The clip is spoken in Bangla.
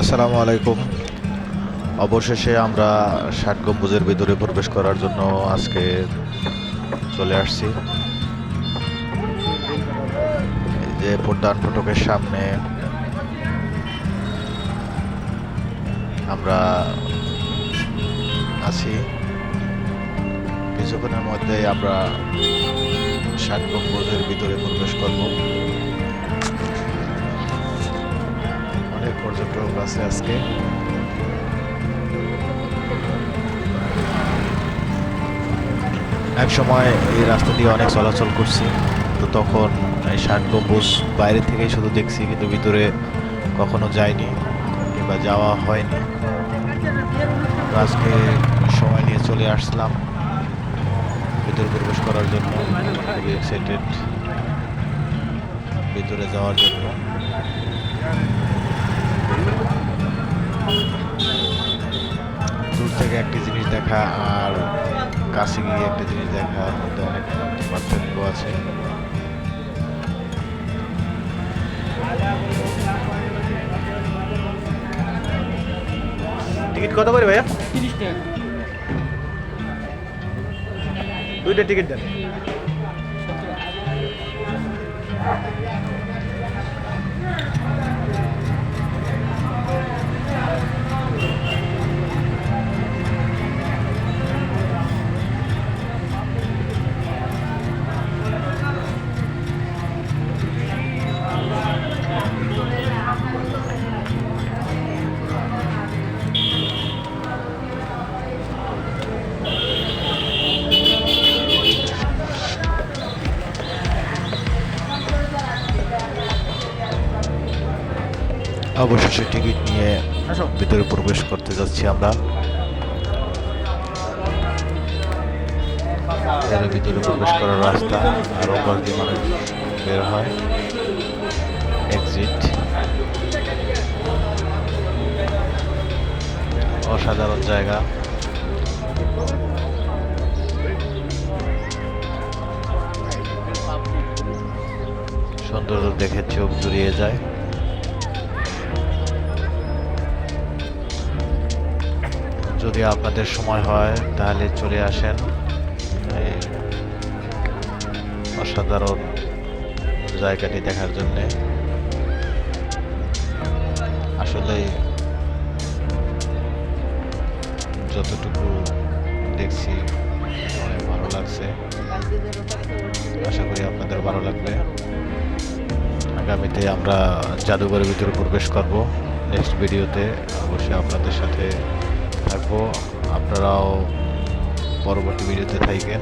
আসসালামু আলাইকুম। অবশেষে আমরা ষাট গম্বুজের ভিতরে প্রবেশ করার জন্য আজকে চলে আসছি। যে প্রধান ফটকের সামনে আমরা আছি। কিছুক্ষণের মধ্যে আমরা ষাট গম্বুজের ভিতরে প্রবেশ করব। পর্যটক আছে আজকে। এক সময় এই রাস্তা দিয়ে অনেক চলাচল করছি, তো তখন এই ষাট গম্বুজ বাইরে থেকেই শুধু দেখছি, কিন্তু ভিতরে কখনো যাইনি কিংবা যাওয়া হয়নি। আজকে সময় নিয়ে চলে আসলাম, ভিতরে প্রবেশ করার জন্য, খুবই এক্সাইটেড ভিতরে যাওয়ার জন্য। দেখা আর কাছে গিয়ে একটা জিনিস দেখার মধ্যে অনেক পার্থক্য আছে। টিকিট কত করে ভাইয়া? তিরিশ টাকা। দুইটা টিকিট দেন। অবশেষে টিকিট নিয়ে ভিতরে প্রবেশ করতে যাচ্ছি আমরা। এর ভিতরে প্রবেশ করার রাস্তা আর ওপর দিয়ে মানুষ বের হয়। এক্সিট অসাধারণ জায়গা। সৌন্দর্য দেখে চোখ জুড়িয়ে যায়। যদি আপনাদের সময় হয়, তাহলে চলে আসেন। অসাধারণ জায়গাটি দেখার জন্যে। আসলে যতটুকু দেখছি অনেক ভালো লাগছে। আশা করি আপনাদের ভালো লাগবে। আগামীতে আমরা জাদুঘরের ভিতরে প্রবেশ করব। নেক্সট ভিডিওতে অবশ্যই আপনাদের সাথে থাকব। আপনারাও পরবর্তী ভিডিওতে থাকেন